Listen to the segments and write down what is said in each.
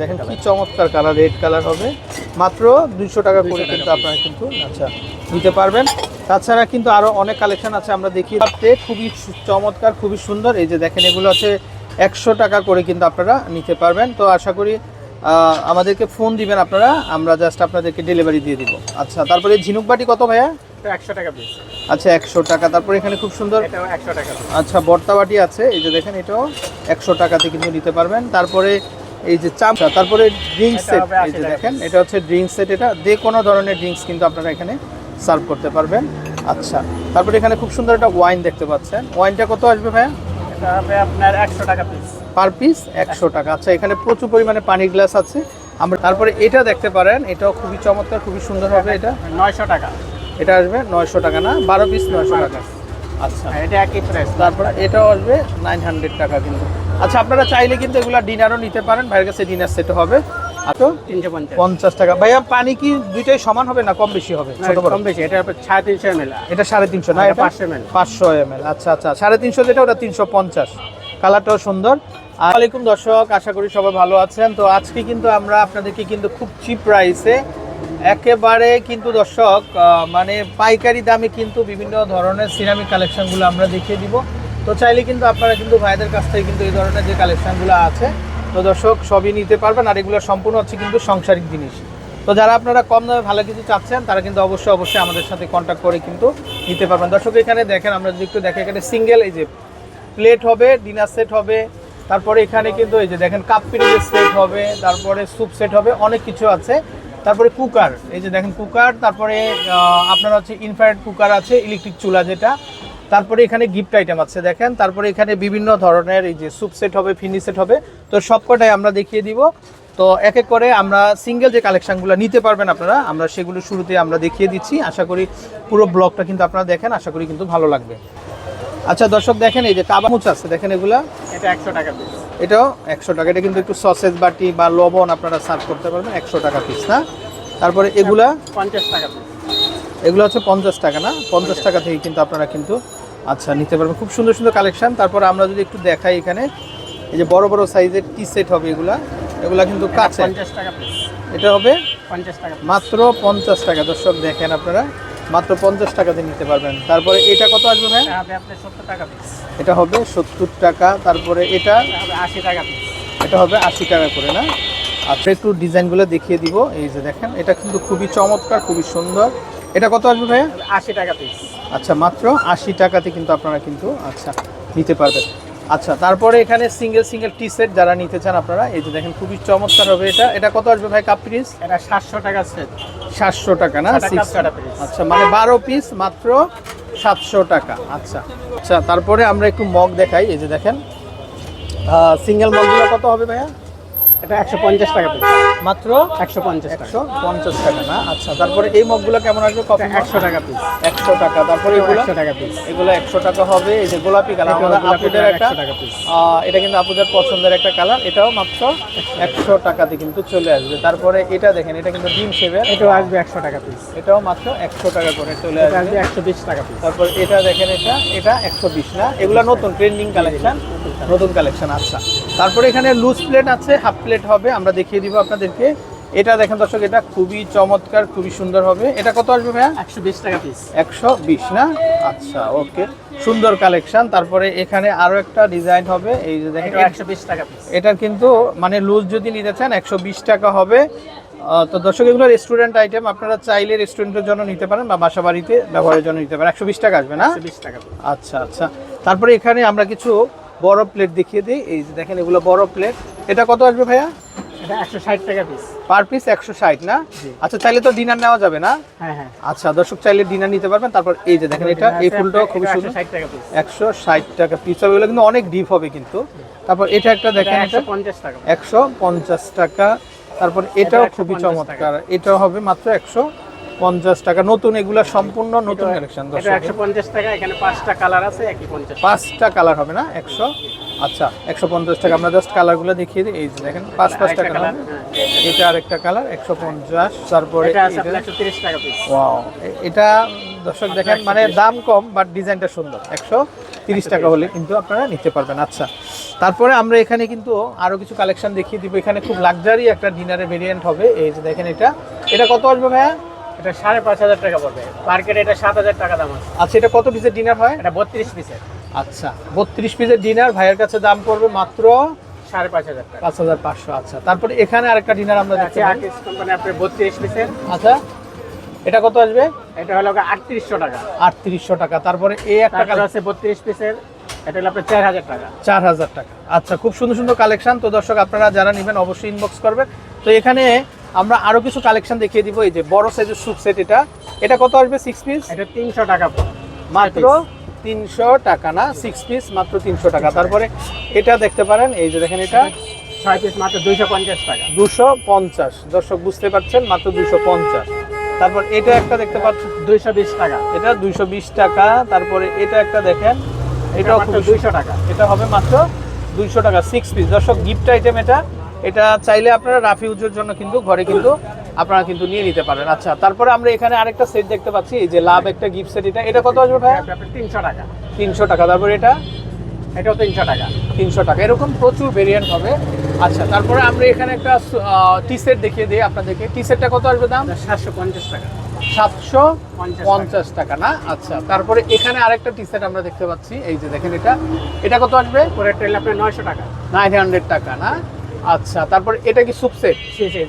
দেখেন কি চমৎকার কালার রেড কালার হবে। মাত্র দুইশো টাকা করে কিন্তু আপনারা কিন্তু আচ্ছা নিতে পারবেন। তাছাড়া কিন্তু আরও অনেক কালেকশন আছে আমরা দেখি খুবই চমৎকার খুবই সুন্দর। এই যে দেখেন এগুলো হচ্ছে একশো টাকা করে কিন্তু আপনারা নিতে পারবেন। তো আশা করি আমাদেরকে ফোন দিবেন আপনারা। আমরা জাস্ট আপনাদেরকে ডেলিভারি দিয়ে দিব। আচ্ছা তারপরে ঝিনুক বাটি কত ভাইয়া? একশো টাকা আচ্ছা একশো টাকা। তারপরে এখানে খুব সুন্দর একশো টাকা আচ্ছা বর্তা বাটি আছে। এই যে দেখেন এটাও একশো টাকাতে কিন্তু নিতে পারবেন। তারপরে এই যে চামচা তারপরে ড্রিঙ্কস সেট এই যে দেখেন এটা হচ্ছে ড্রিঙ্কস সেট এটা যে কোনো ধরনের ড্রিঙ্কস কিন্তু আপনারা এখানে সার্ভ করতে পারবেন। আচ্ছা তারপরে এখানে খুব সুন্দর একটা ওয়াইন দেখতে পাচ্ছেন। ওয়াইনটা কত আসবে ভাইয়া? এটা হবে আপনার একশো টাকা পিস পার পিস একশো টাকা। আচ্ছা এখানে প্রচুর পরিমাণে পানির গ্লাস আছে। আমরা তারপরে এটা দেখতে পারেন এটাও খুবই চমৎকার খুবই সুন্দর হবে এটা। নয়শো টাকা। এটা আসবে নয়শো টাকা না? বারো পিস নয়শো টাকা। আচ্ছা। এটা একই প্রাইস তারপরে এটাও আসবে নাইন হান্ড্রেড টাকা কিন্তু। আচ্ছা আপনারা চাইলে কিন্তু এগুলা ডিনারও নিতে পারেন। ভাইয়ের কাছে ডিনার সেট হবে। তিনশো পঞ্চাশ। টাকা। ভাইয়া পানি কি দুইটাই সমান হবে না কম বেশি হবে? কম বেশি। এটা সাড়ে তিনশো এম এটা সাড়ে তিনশো না এটা এটা? 500 পাঁচশো এম আচ্ছা আচ্ছা। সাড়ে তিনশো যেটা ওটা তিনশো পঞ্চাশ। কালারটাও সুন্দর। আলাইকুম দর্শক আশা করি সবাই ভালো আছেন। তো আজকে কিন্তু আমরা আপনাদেরকে কিন্তু খুব চিপ প্রাইসে একেবারে কিন্তু দর্শক মানে পাইকারি দামে কিন্তু বিভিন্ন ধরনের সিরামিক কালেকশনগুলো আমরা দেখিয়ে দিব। তো চাইলে কিন্তু আপনারা কিন্তু ভাইদের কাছ থেকে কিন্তু এই ধরনের যে কালেকশনগুলো আছে, তো দর্শক সবই নিতে পারবেন আর এগুলো সম্পূর্ণ হচ্ছে কিন্তু সাংসারিক জিনিস। তো যারা আপনারা কম দামে ভালো কিছু চাচ্ছেন, তারা কিন্তু অবশ্যই অবশ্যই আমাদের সাথে কন্ট্যাক্ট করে কিন্তু নিতে পারবেন। দর্শক, এখানে দেখেন আমরা যদি একটু দেখে, এখানে সিঙ্গেল এই যে প্লেট হবে ডিনার সেট হবে, তারপরে এখানে কিন্তু এই যে দেখেন কাপ পিরিজের সেট হবে, তারপরে স্যুপ সেট হবে, অনেক কিছু আছে। তারপরে কুকার এই যে দেখেন কুকার তারপরে আপনার হচ্ছে ইনফ্রারেড কুকার আছে ইলেকট্রিক চুলা যেটা। তারপরে এখানে গিফট আইটেম আছে দেখেন। তারপরে এখানে বিভিন্ন ধরনের এই যে স্যুপ সেট হবে ফিনি সেট হবে। তো সবকটাই আমরা দেখিয়ে দিব। তো এক এক করে আমরা সিঙ্গেল যে কালেকশনগুলো নিতে পারবেন আপনারা আমরা সেগুলো শুরুতে আমরা দেখিয়ে দিচ্ছি। আশা করি পুরো ব্লগটা কিন্তু আপনারা দেখেন আশা করি কিন্তু ভালো লাগবে। আচ্ছা দর্শক দেখেন এই যে কাবামুচ আছে দেখেন এগুলা? এটা একশো টাকা পিস এটাও একশো টাকা। এটা কিন্তু একটু সসেজ বাটি বা লবণ আপনারা সার্ভ করতে পারবেন একশো টাকা পিস না? তারপরে এগুলা? পঞ্চাশ টাকা পিস এগুলো হচ্ছে পঞ্চাশ টাকা না? পঞ্চাশ টাকা থেকে কিন্তু আপনারা কিন্তু আচ্ছা নিতে পারবেন। খুব সুন্দর সুন্দর কালেকশান। তারপরে আমরা যদি একটু দেখাই এখানে এই যে বড় বড় সাইজের টি সেট হবে এগুলা। এগুলা কিন্তু কাছে এটা হবে পঞ্চাশ টাকা মাত্র পঞ্চাশ টাকা। দর্শক দেখেন আপনারা মাত্র পঞ্চাশ টাকাতে নিতে পারবেন। তারপরে এটা কত আসবে ভাই? এটা হবে সত্তর টাকা এটা হবে সত্তর টাকা। তারপরে এটা এটা আশি টাকা এটা হবে আশি টাকা করে না? আচ্ছা একটু ডিজাইনগুলো দেখিয়ে দিব। এই যে দেখেন এটা কিন্তু খুবই চমৎকার খুবই সুন্দর। এটা কত আসবে ভাইয়া? আশি টাকা পিস আচ্ছা মাত্র আশি টাকাতে কিন্তু আপনারা কিন্তু আচ্ছা নিতে পারবেন। আচ্ছা তারপরে এখানে সিঙ্গেল সিঙ্গেল টি সেট যারা নিতে চান আপনারা এই যে দেখেন খুবই চমৎকার হবে এটা। এটা কত আসবে ভাই কাপ পিস এটা সাতশো টাকা সেট সাতশো টাকা না? আচ্ছা মানে বারো পিস মাত্র সাতশো টাকা। আচ্ছা আচ্ছা তারপরে আমরা একটু মগ দেখাই। এই যে দেখেন সিঙ্গেল মগগুলো কত হবে ভাইয়া? এটা একশো পঞ্চাশ টাকা মাত্র? একশো পঞ্চাশ একশো পঞ্চাশ টাকা না? আচ্ছা তারপরে এই মগগুলো কেমন আসবে? কফি একশো টাকা পিস একশো টাকা। তারপরে এগুলো একশো টাকা পিস এগুলো একশো টাকা হবে। এই যে গোলাপি কালার আমাদের আপুদের একটা এটা কিন্তু আপুদের পছন্দের একটা কালার। এটাও মাত্র একশো টাকাতে কিন্তু চলে আসবে। তারপরে এটা দেখেন এটা কিন্তু ডিম শেপের। এটাও আসবে একশো টাকা পিস এটাও মাত্র একশো টাকা করে চলে আসবে। একশো বিশ টাকা পিস তারপর এটা দেখেন এটা এটা একশো বিশ না? এগুলো নতুন ট্রেন্ডিং কালেকশন নতুন কালেকশন আচ্ছা। তারপরে এখানে লুজ প্লেট আছে হাফ প্লেট হবে আমরা দেখিয়ে দিব আপনাদেরকে। এটা দেখেন দর্শক এটা খুবই চমৎকার খুবই সুন্দর হবে। এটা কত আসবে ভাইয়া? একশো বিশ টাকা পিস একশো বিশ না? আচ্ছা ওকে। সুন্দর কালেকশন তারপরে এখানে আরও একটা ডিজাইন হবে এই যে দেখেন একশো বিশ টাকা পিস এটার কিন্তু মানে লুজ যদি নিতে চান একশো বিশ টাকা হবে। তো দর্শক এগুলো রেস্টুরেন্ট আইটেম আপনারা চাইলে রেস্টুরেন্টের জন্য নিতে পারেন বা বাসা বাড়িতে ব্যবহারের জন্য নিতে পারেন। একশো বিশ টাকা আসবে না? বিশ টাকা আচ্ছা আচ্ছা। তারপরে এখানে আমরা কিছু বড় প্লেট দেখিয়ে দিই। এই যে দেখেন এগুলো বড় প্লেট এটা কত আসবে ভাইয়া? এটা একশো ষাট টাকা পিস পার পিস একশো ষাট না? আচ্ছা চাইলে তো ডিনার নেওয়া যাবে না? হ্যাঁ হ্যাঁ। আচ্ছা দর্শক চাইলে ডিনার নিতে পারবেন। তারপর এই যে দেখেন এটা এই ফুলটাও খুবই সুন্দর। একশো ষাট টাকা পিস হবে। এগুলো কিন্তু অনেক ডিপ হবে কিন্তু। তারপর এটা একটা দেখেন একশো পঞ্চাশ টাকা। তারপর এটাও এটা খুবই চমৎকার। এটাও হবে মাত্র একশো পঞ্চাশ টাকা। নতুন এগুলা সম্পূর্ণ নতুন কালেকশন একশো পঞ্চাশ টাকা এখানে পাঁচটা কালার আছে একই পঞ্চাশ। পাঁচটা কালার হবে না? একশো? আচ্ছা একশো পঞ্চাশ টাকা। আমরা জাস্ট কালারগুলো দেখিয়ে দিই। এই যে দেখেন পাঁচ পাঁচটা কালার colour, এটা আরেকটা কালার একশো পঞ্চাশ। তারপরে ওয়াও এটা দর্শক দেখেন মানে দাম কম বাট ডিজাইনটা সুন্দর। একশো তিরিশ টাকা হলে কিন্তু আপনারা নিতে পারবেন। আচ্ছা তারপরে আমরা এখানে কিন্তু আরও কিছু কালেকশন দেখিয়ে দিব। এখানে খুব লাক্সারি একটা ডিনারের ভেরিয়েন্ট হবে। এই যে দেখেন এটা। এটা কত আসবে ভাইয়া? এটা সাড়ে পাঁচ হাজার টাকা পড়বে। মার্কেটে এটা সাত হাজার টাকা দাম আছে। আচ্ছা এটা কত পিসের ডিনার হয়? এটা বত্রিশ পিসের আচ্ছা বত্রিশ পিসের ডিনার ভাইয়ের কাছে দাম পড়বে মাত্র সাড়ে পাঁচ হাজার টাকা। পাঁচ হাজার পাঁচশো আচ্ছা। তারপরে এখানে আরেকটা ডিনার আমরা দেখছি আছে আকিস কোম্পানি আপনার বত্রিশ পিসের আচ্ছা এটা কত আসবে? এটা হলো আটত্রিশশো টাকা। আটত্রিশশো টাকা। তারপরে এই একটা তারপর আছে বত্রিশ পিসের এটা হলো আপনার চার হাজার টাকা। চার হাজার টাকা। আচ্ছা খুব সুন্দর সুন্দর কালেকশন তো দর্শক আপনারা যারা নেবেন অবশ্যই ইনবক্স করবেন তো এখানে আমরা আরও কিছু কালেকশন দেখিয়ে দিব। এই যে বড় সাইজের স্যুপ সেট এটা। এটা কত আসবে? সিক্স পিস এটা তিনশো টাকা মাত্র তিনশো টাকা না সিক্স পিস মাত্র তিনশো টাকা। তারপরে এটা দেখতে পারেন এই যে দেখেন এটা। ছয় পিস মাত্র দুইশো পঞ্চাশ টাকা। দুশো পঞ্চাশ। দর্শক বুঝতে পারছেন মাত্র দুশো পঞ্চাশ। তারপর এটা একটা দেখতে পাচ্ছেন দুইশো বিশ টাকা। এটা দুইশো বিশ টাকা। তারপরে এটা একটা দেখেন এটা এটাও দুইশো টাকা। এটা হবে মাত্র দুইশো টাকা সিক্স পিস দর্শক গিফট আইটেম এটা এটা চাইলে আপনারা রাফি উজোর জন্য কিন্তু ঘরে কিন্তু আপনারা কিন্তু নিয়ে নিতে পারেন। আচ্ছা তারপরে আমরা এখানে আরেকটা সেট দেখতে পাচ্ছি এই যে লাভ একটা গিফট সেট এটা এটা কত আসবে ভাই তিনশো টাকা। তিনশো টাকা। তারপরে এটা? এটাও তিনশো টাকা। তিনশো টাকা। এরকম প্রচুর ভেরিয়েন্ট হবে। আচ্ছা তারপরে আমরা এখানে একটা টি সেট দেখিয়ে দিই আপনাদেরকে। টি সেটটা কত আসবে দাম? সাতশো পঞ্চাশ টাকা। সাতশো পঞ্চাশ টাকা। না? আচ্ছা তারপরে এখানে আরেকটা টি সেট আমরা দেখতে পাচ্ছি। এই যে দেখেন এটা। এটা কত আসবে? আপনার নয়শো টাকা। নাইন হান্ড্রেড টাকা না? আচ্ছা তারপরে এটা কি সুপ সেট সেই সেই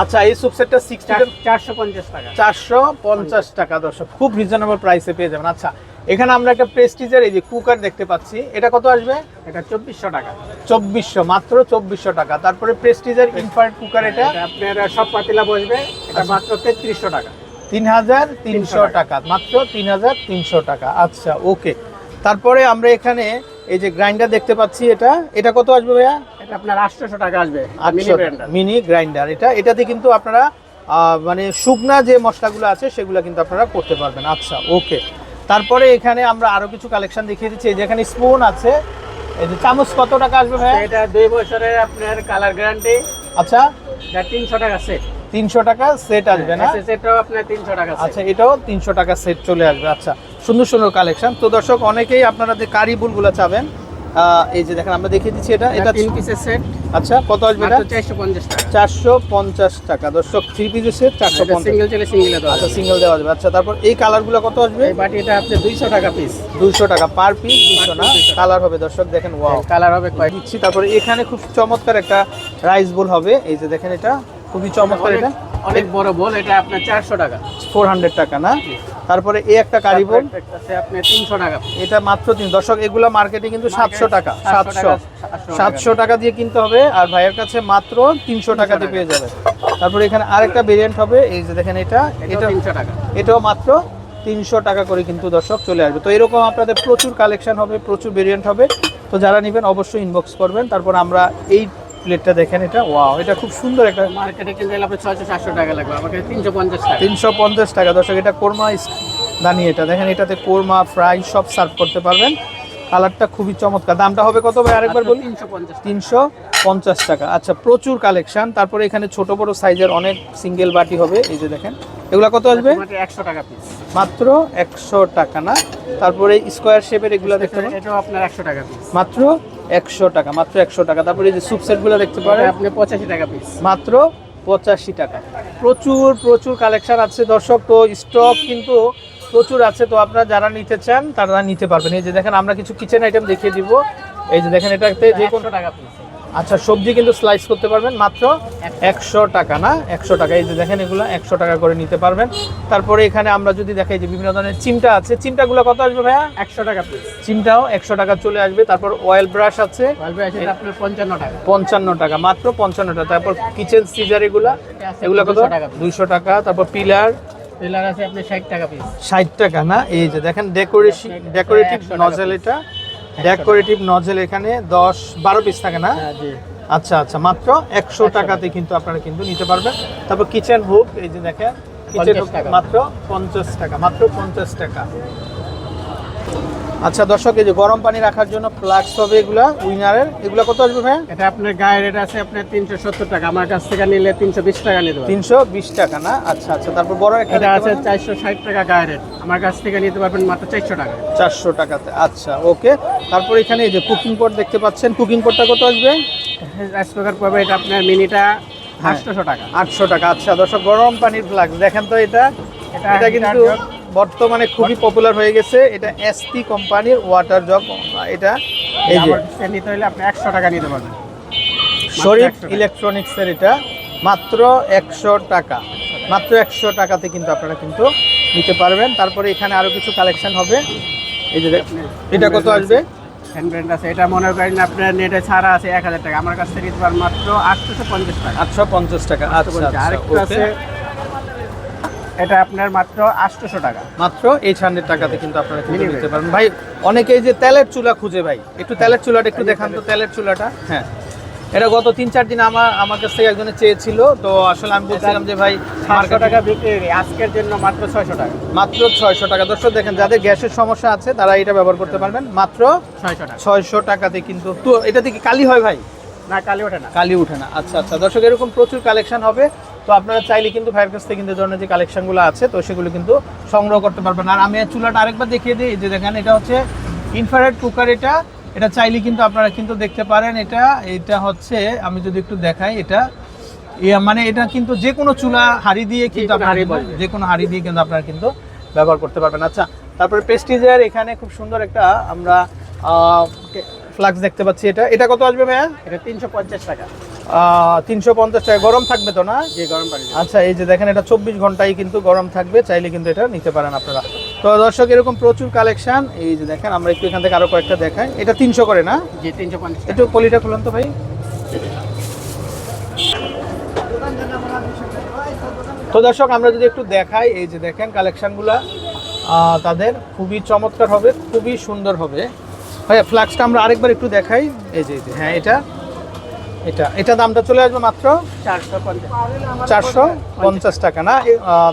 আচ্ছা এই সুপ সেটটা সিক্সটি চারশো পঞ্চাশ টাকা। চারশো পঞ্চাশ টাকা দর্শক খুব রিজনেবল প্রাইসে পেয়ে যাবেন। আচ্ছা এখানে আমরা একটা প্রেস্টিজের এই যে কুকার দেখতে পাচ্ছি এটা কত আসবে? এটা চব্বিশশো টাকা। চব্বিশশো মাত্র চব্বিশশো টাকা। তারপরে প্রেস্টিজের ইনফ্রারেড কুকার এটা? আপনার সব পাতিলা বসবে এটা মাত্র তেত্রিশশো টাকা। তিন হাজার তিনশো টাকা মাত্র তিন হাজার তিনশো টাকা। আচ্ছা ওকে তারপরে আমরা এখানে এই যে গ্রাইন্ডার দেখতে পাচ্ছি এটা। এটা কত আসবে ভাইয়া? আপনার আটশোশো টাকা আসবে মিনি গ্রাইন্ডার এটা এটাতে কিন্তু আপনারা মানে শুকনা যে মশলাগুলো আছে সেগুলো কিন্তু আপনারা করতে পারবেন। আচ্ছা ওকে। তারপরে এখানে আমরা আরও কিছু কালেকশন দেখিয়ে দিচ্ছি। যেখানে স্পুন আছে। এই যে চামচ কত টাকা আসবে ভাইয়া এটা দুই বছরের আপনার কালার গ্যারান্টি আচ্ছা। এটা তিনশো টাকা সেট তিনশো টাকা সেট আসবে না? সেটাও আপনার তিনশো টাকা set। আচ্ছা এটাও তিনশো টাকা সেট চলে আসবে। আচ্ছা সুন্দর সুন্দর কালেকশন তো দর্শক অনেকেই আপনারা যে কারি বুলগুলো চাবেন এই যে দেখেন আমরা দেখিয়ে দিচ্ছি এটা। এটা তিন পিসের সেট আচ্ছা কত আসবে এটা? মাত্র চারশো পঞ্চাশ টাকা। চারশো পঞ্চাশ টাকা। দর্শক থ্রি পিসের সেট চারশো পঞ্চাশ। সিঙ্গেল চলে সিঙ্গেলে দেওয়া আচ্ছা সিঙ্গেল দেওয়া যাবে। আচ্ছা তারপর এই কালারগুলো কত আসবে? এই বাটি এটা আপনার দুইশো টাকা পিস দুশো টাকা পার পিস দুশো না? 200 টাকা। কালার হবে দর্শক দেখেন ওয়াও কালার হবে কয়েক। দিচ্ছি তারপরে এখানে খুব চমৎকার একটা রাইস বোল হবে। এই যে দেখেন এটা খুবই চমৎকার এটা। অনেক বড় বল এটা আপনার চারশো টাকা। ফোর হান্ড্রেড টাকা না? তারপরে এই একটা কারি বোল। আপনার তিনশো টাকা। এটা মাত্র তিন দর্শক এগুলো মার্কেটে কিন্তু সাতশো টাকা সাতশো সাতশো। টাকা। দিয়ে কিনতে হবে আর ভাইয়ের কাছে মাত্র তিনশো টাকাতে টাকা। পেয়ে যাবে। তারপরে এখানে আরেকটা ভেরিয়েন্ট হবে এই যে দেখেন এটা এটা এটা তিনশো টাকা। এটাও মাত্র তিনশো টাকা করে কিন্তু দর্শক চলে আসবে। তো এরকম আপনাদের প্রচুর কালেকশন হবে প্রচুর ভেরিয়েন্ট হবে। তো যারা নেবেন অবশ্যই ইনবক্স করবেন। তারপর আমরা এই প্লেটটা দেখেন এটা। ওয়াও এটা খুব সুন্দর একটা মার্কেটে কিনতে গেলে আপনার ছয়শো সাতশো টাকা লাগবে আমাকে তিনশো পঞ্চাশ টাকা। তিনশো পঞ্চাশ টাকা। দর্শক এটা কোরমা দানি এটা। দেখেন এটাতে কোরমা ফ্রাই সব সার্ভ করতে পারবেন। কালারটা খুবই চমৎকার। দামটা হবে কত ভাই? আরেকবার বলি। তিনশো পঞ্চাশ তিনশো পঞ্চাশ টাকা। আচ্ছা প্রচুর কালেকশন। তারপরে এখানে ছোট বড় সাইজের অনেক সিঙ্গেল বাটি হবে। এই যে দেখেন এগুলা কত আসবে? একশো টাকা পিস মাত্র একশো টাকা না? তারপরে স্কোয়ার শেপের এগুলো দেখতে এটাও আপনার একশো টাকা পিস মাত্র একশো টাকা মাত্র একশো টাকা। তারপরে এই যে স্যুপ সেটগুলো দেখতে পারেন। আপনি পঁচাশি টাকা পিস মাত্র পঁচাশি টাকা। প্রচুর প্রচুর কালেকশন আছে দর্শক তো স্টক কিন্তু প্রচুর আছে। তো আপনারা যারা নিতে চান তারা নিতে পারবেন। এই যে দেখেন আমরা কিছু কিচেন আইটেম দেখিয়ে দিব। এই যে দেখেন এটাতে যে কোনো টাকা পিস আচ্ছা সবজি কিন্তু স্লাইস করতে পারবেন মাত্র একশো টাকা না? একশো টাকা। এই যে দেখেন এগুলো একশো টাকা করে নিতে পারবেন। তারপরে এখানে আমরা যদি দেখাই যে বিভিন্ন ধরনের চিমটা আছে চিমটাগুলো কত আসবে ভাইয়া? একশো টাকা চিমটাও একশো টাকা চলে আসবে। তারপর অয়েল ব্রাশ আছে। পঞ্চান্ন টাকা। পঞ্চান্ন টাকা মাত্র পঞ্চান্ন টাকা। তারপর কিচেন সিজার এগুলা এগুলো কত। দুইশো টাকা তারপর পিলার পিলার আছে আপনি ষাট টাকা পিস ষাট টাকা না? এই যে দেখেন ডেকোরেশন ডেকোরেটিভ 100 নজেল এটা। ডেকোরেটিভ নজেল এখানে দশ বারো পিস থাকে না? হ্যাঁ জি। আচ্ছা আচ্ছা মাত্র একশো টাকাতে কিন্তু আপনারা কিন্তু নিতে পারবেন। তারপর কিচেন হুক এই যে দেখেন কিচেন 50 হুক মাত্র পঞ্চাশ টাকা মাত্র পঞ্চাশ টাকা। আচ্ছা দর্শক এই যে গরম পানি রাখার জন্য ফ্লাক্স হবে এগুলা উইনারের এগুলা কত আসবে ভাই এটা আপনার গায়ে রেট আছে আপনার তিনশো সত্তর টাকা। আমার কাছ থেকে নিলে তিনশো বিশ টাকা নিতে পারবেন। তিনশো বিশ টাকা না? আচ্ছা আচ্ছা তারপর বড় একটা এটা আছে চারশো ষাট টাকা গায়ে রেট আমার কাছ থেকে নিতে পারবেন মাত্র চারশো টাকা। চারশো টাকাতে আচ্ছা ওকে। তারপর এখানে এই যে কুকিং পট দেখতে পাচ্ছেন। কুকিং পটটা কত আসবে? রাইস কুকার পাবে এটা আপনার মিনিটা হ্যাঁ। আটশোশো টাকা। আটশো টাকা। আচ্ছা দর্শক গরম পানির ফ্লাক্স দেখেন তো এটা। এটা কিন্তু। বর্তমানে খুবই পপুলার হয়ে গেছে। এটা এসপি কোম্পানির ওয়াটার জগ এটা এই যে। নিতে হলে আপনি একশো টাকা নিতে পারবেন। শরীফ 100 টাকা। ইলেকট্রনিক্সের এটা। মাত্র একশো টাকা। মাত্র একশো টাকাতে কিন্তু আপনারা কিন্তু নিতে পারবেন। তারপরে এখানে আরও কিছু কালেকশন হবে। এই যে এটা কত আসবে? হ্যান্ড ব্র্যান্ড আছে। এটা মনে করেন আপনার নেটে ছাড়া আছে এক হাজার টাকা। আমার কাছ থেকে নিতে পারবেন মাত্র আটশোশো পঞ্চাশ টাকা। আটশো পঞ্চাশ টাকা। আচ্ছা আচ্ছা, আরেকটু আছে এটা আপনার মাত্র আটশোশো টাকা। মাত্র এইট হান্ড্রেড টাকাতে কিন্তু আপনারা কিন্তু Minimum. নিতে পারবেন ভাই অনেকে যে তেলের চুলা খুঁজে ভাই একটু তেলের চুলাটা একটু দেখান তো তেলের চুলাটা। হ্যাঁ। এটা গত তিন চার দিন আমার আমার কাছ থেকে একজনে চেয়েছিল তো আসলে আমি বলছিলাম যে ভাই সাতশো টাকা বিক্রি আজকের জন্য মাত্র ছয়শো টাকা। মাত্র ছয়শো টাকা। দর্শক দেখেন যাদের গ্যাসের সমস্যা আছে তারা এটা ব্যবহার করতে পারবেন। মাত্র ছয়শো টাকা। ছয়শো টাকাতে কিন্তু তো এটাতে কি কালি হয় ভাই? না কালি ওঠে না। কালি ওঠে না। আচ্ছা আচ্ছা। দর্শক এরকম প্রচুর কালেকশন হবে। তো আপনারা চাইলে কিন্তু ভাইয়ের কাছ থেকে কিন্তু ধরনের যে কালেকশনগুলো আছে তো সেগুলো কিন্তু সংগ্রহ করতে পারবেন। আর আমি চুলাটা আরেকবার দেখিয়ে দিই যে দেখেন এটা হচ্ছে ইনফ্রারেড কুকার এটা। এটা চাইলে কিন্তু আপনারা কিন্তু দেখতে পারেন এটা এটা হচ্ছে আমি যদি একটু দেখাই এটা মানে এটা কিন্তু যে কোনো চুলা হাড়ি দিয়ে কিন্তু। যে কোনো হাড়ি দিয়ে কিন্তু আপনারা কিন্তু ব্যবহার করতে পারবেন। আচ্ছা তারপরে প্রেস্টিজের এখানে খুব সুন্দর একটা আমরা ফ্লাক্স দেখতে পাচ্ছি এটা। এটা কত আসবে ভাইয়া? এটা তিনশো পঞ্চাশ টাকা। তিনশো পঞ্চাশ টাকা। গরম থাকবে তো না? যে গরম আচ্ছা এই যে দেখেন এটা চব্বিশ ঘন্টায় কিন্তু গরম থাকবে। চাইলে কিন্তু এটা নিতে পারেন আপনারা। তো দর্শক এরকম প্রচুর কালেকশন। এই যে দেখেন আমরা একটু এখান থেকে আরও কয়েকটা দেখাই। এটা তিনশো করে না? যে তিনশো পঞ্চাশ একটু পলিটা খুলুন তো ভাই। তো দর্শক আমরা যদি একটু দেখাই এই যে দেখেন কালেকশনগুলা তাদের খুবই চমৎকার হবে খুবই সুন্দর হবে। ভাইয়া ফ্লাক্সটা আমরা আরেকবার একটু দেখাই। এই যে, হ্যাঁ এটা। এটা এটা দামটা চলে আসবে মাত্র চারশো পঞ্চাশ। টাকা না?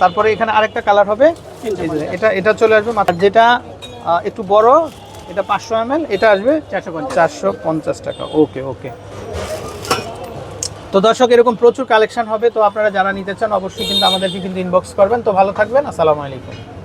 তারপরে এখানে আরেকটা কালার হবে। এটা এটা চলে আসবে মাত্র যেটা একটু বড় এটা পাঁচশো এম এটা আসবে চারশো পঞ্চাশ। টাকা। ওকে ওকে। তো দর্শক এরকম প্রচুর কালেকশন হবে তো আপনারা যারা নিতে চান অবশ্যই কিন্তু আমাদেরকে কিন্তু ইনবক্স করবেন। তো ভালো থাকবেন আসসালামু আলাইকুম।